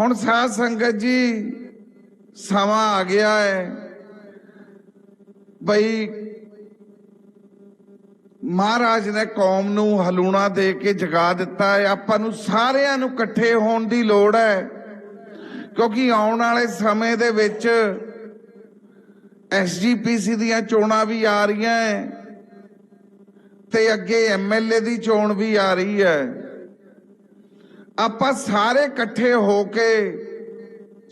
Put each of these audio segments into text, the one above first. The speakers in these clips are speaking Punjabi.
ਹੁਣ ਸਾਧ ਸੰਗਤ ਜੀ, ਸਮਾਂ ਆ ਗਿਆ ਹੈ। ਬਈ ਮਹਾਰਾਜ ਨੇ ਕੌਮ ਨੂੰ ਹਲੂਣਾ ਦੇ ਕੇ ਜਗਾ ਦਿੱਤਾ ਹੈ। ਆਪਾਂ ਨੂੰ ਸਾਰਿਆਂ ਨੂੰ ਇਕੱਠੇ ਹੋਣ ਦੀ ਲੋੜ ਹੈ। ਕਿਉਂਕਿ ਆਉਣ ਵਾਲੇ ਸਮੇਂ ਦੇ ਵਿੱਚ ਐਸਜੀਪੀਸੀ ਦੀਆਂ ਚੋਣਾਂ ਵੀ ਆ ਰਹੀਆਂ ਹੈ ਤੇ ਅੱਗੇ ਐਮਐਲਏ ਦੀ ਚੋਣ ਵੀ ਆ ਰਹੀ ਹੈ। ਆਪਾਂ ਸਾਰੇ ਇਕੱਠੇ ਹੋ ਕੇ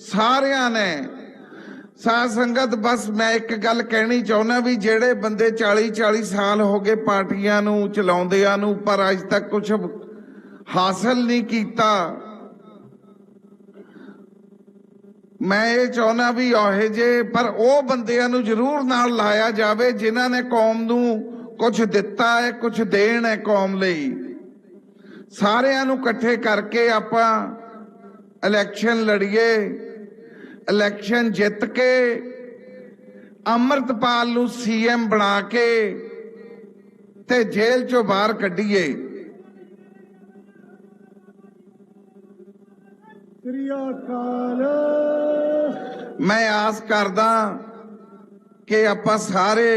ਸਾਰਿਆਂ ਨੇ, ਸਾਧ ਸੰਗਤ, ਬਸ ਮੈਂ ਇੱਕ ਗੱਲ ਕਹਿਣੀ ਚਾਹੁੰਦਾ ਵੀ ਜਿਹੜੇ ਬੰਦੇ 40 40 ਸਾਲ ਹੋ ਗਏ ਪਾਰਟੀਆਂ ਨੂੰ, ਚਲਾਉਂਦਿਆਂ ਨੂੰ, ਪਰ ਅੱਜ ਤੱਕ ਕੁਝ ਹਾਸਲ ਨਹੀਂ ਕੀਤਾ। ਮੈਂ ਇਹ ਚਾਹੁੰਦਾ ਵੀ ਉਹੇ ਜੇ ਪਰ ਉਹ ਬੰਦਿਆਂ ਨੂੰ ਜ਼ਰੂਰ ਨਾਲ ਲਾਇਆ ਜਾਵੇ ਜਿਨ੍ਹਾਂ ਨੇ ਕੌਮ ਨੂੰ ਕੁਝ ਦਿੱਤਾ ਹੈ ਕੁਝ ਦੇਣ ਹੈ ਕੌਮ ਲਈ। ਸਾਰਿਆਂ ਨੂੰ ਇਕੱਠੇ ਕਰਕੇ ਆਪਾਂ ਇਲੈਕਸ਼ਨ ਲੜੀਏ ਇਲੈਕਸ਼ਨ ਜਿੱਤ ਕੇ ਅਮਰਤਪਾਲ ਨੂੰ ਸੀਐਮ ਬਣਾ ਕੇ ਤੇ ਜੇਲ੍ਹ ਚੋਂ ਬਾਹਰ ਕੱਢੀਏ। ਸ੍ਰੀ ਅਕਾਲ। ਮੈਂ ਆਸ ਕਰਦਾ ਕਿ ਆਪਾਂ ਸਾਰੇ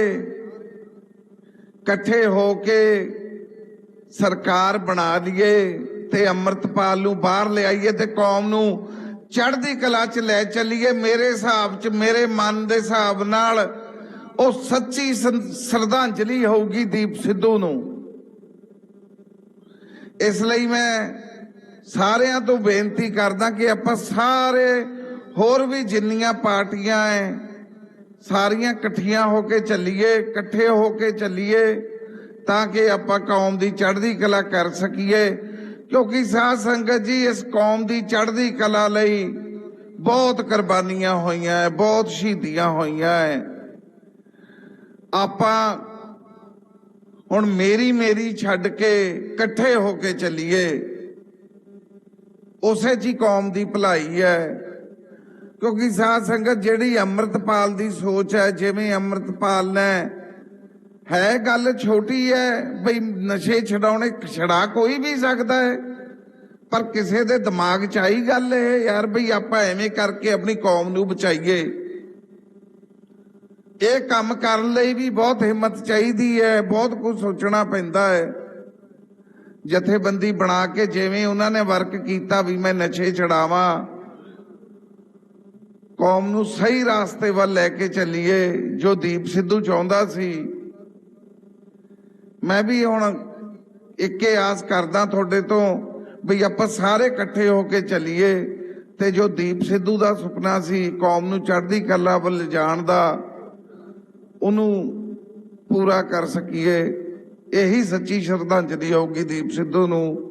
ਇਕੱਠੇ ਹੋ ਕੇ ਸਰਕਾਰ ਬਣਾ ਲਈਏ ਤੇ ਅੰਮ੍ਰਿਤਪਾਲ ਨੂੰ ਬਾਹਰ ਲਿਆਈਏ ਤੇ ਕੌਮ ਨੂੰ ਚੜ੍ਹਦੀ ਕਲਾ 'ਚ ਲੈ ਚੱਲੀਏ, ਮੇਰੇ ਹਿਸਾਬ 'ਚ, ਮੇਰੇ ਮਨ ਦੇ ਹਿਸਾਬ ਨਾਲ ਉਹ ਸੱਚੀ ਸ਼ਰਧਾਂਜਲੀ ਹੋਊਗੀ ਦੀਪ ਸਿੱਧੂ ਨੂੰ। ਇਸ ਲਈ ਮੈਂ ਸਾਰਿਆਂ ਤੋਂ ਬੇਨਤੀ ਕਰਦਾ ਕਿ ਆਪਾਂ ਸਾਰੇ ਹੋਰ ਵੀ ਜਿੰਨੀਆਂ ਪਾਰਟੀਆਂ ਐ, ਸਾਰੀਆਂ ਇਕੱਠੀਆਂ ਹੋ ਕੇ ਚੱਲੀਏ, ਇਕੱਠੇ ਹੋ ਕੇ ਚੱਲੀਏ। ਤਾਂ ਕਿ ਆਪਾਂ ਕੌਮ ਦੀ ਚੜ੍ਹਦੀ ਕਲਾ ਕਰ ਸਕੀਏ। ਕਿਉਂਕਿ ਸਾਧ ਸੰਗਤ ਜੀ, ਇਸ ਕੌਮ ਦੀ ਚੜ੍ਹਦੀ ਕਲਾ ਲਈ ਬਹੁਤ ਕੁਰਬਾਨੀਆਂ ਹੋਈਆਂ ਹੈ ਬਹੁਤ ਸ਼ਹੀਦੀਆਂ ਹੋਈਆਂ ਹੈ ਆਪਾਂ ਹੁਣ ਮੇਰੀ ਮੇਰੀ ਛੱਡ ਕੇ ਇਕੱਠੇ ਹੋ ਕੇ ਚੱਲੀਏ। ਉਸੇ ਜੀ ਕੌਮ ਦੀ ਭਲਾਈ ਹੈ ਕਿਉਂਕਿ ਸਾਧ ਸੰਗਤ ਜਿਹੜੀ ਅੰਮ੍ਰਿਤਪਾਲ ਦੀ ਸੋਚ ਹੈ ਜਿਵੇਂ ਅੰਮ੍ਰਿਤਪਾਲ ਨੇ ਹੈ ਗੱਲ ਛੋਟੀ ਹੈ ਬਈ ਨਸ਼ੇ ਛਡਾਉਣੇ ਛਡਾ ਕੋਈ ਵੀ ਸਕਦਾ ਹੈ ਪਰ ਕਿਸੇ ਦੇ ਦਿਮਾਗ 'ਚ ਆਈ ਗੱਲ ਇਹ ਯਾਰ ਬਈ ਆਪਾਂ ਐਵੇਂ ਕਰਕੇ ਆਪਣੀ ਕੌਮ ਨੂੰ ਬਚਾਈਏ। ਇਹ ਕੰਮ ਕਰਨ ਲਈ ਵੀ ਬਹੁਤ ਹਿੰਮਤ ਚਾਹੀਦੀ ਹੈ ਬਹੁਤ ਕੁਝ ਸੋਚਣਾ ਪੈਂਦਾ ਹੈ ਜਥੇਬੰਦੀ ਬਣਾ ਕੇ ਜਿਵੇਂ ਉਹਨਾਂ ਨੇ ਵਰਕ ਕੀਤਾ ਵੀ ਮੈਂ ਨਸ਼ੇ ਛਡਾਵਾਂ, ਕੌਮ ਨੂੰ ਸਹੀ ਰਾਸਤੇ ਵੱਲ ਲੈ ਕੇ ਚੱਲੀਏ, ਜੋ ਦੀਪ ਸਿੱਧੂ ਚਾਹੁੰਦਾ ਸੀ। ਮੈਂ ਵੀ ਹੁਣ ਇੱਕੇ ਆਸ ਕਰਦਾ ਤੁਹਾਡੇ ਤੋਂ ਵੀ ਆਪਾਂ ਸਾਰੇ ਇਕੱਠੇ ਹੋ ਕੇ ਚੱਲੀਏ ਤੇ ਜੋ ਦੀਪ ਸਿੱਧੂ ਦਾ ਸੁਪਨਾ ਸੀ ਕੌਮ ਨੂੰ ਚੜ੍ਹਦੀ ਕਲਾ ਵੱਲ ਜਾਣ ਦਾ, ਉਹਨੂੰ ਪੂਰਾ ਕਰ ਸਕੀਏ। ਇਹੀ ਸੱਚੀ ਸ਼ਰਧਾਂਜਲੀ ਹੋਊਗੀ ਦੀਪ ਸਿੱਧੂ ਨੂੰ।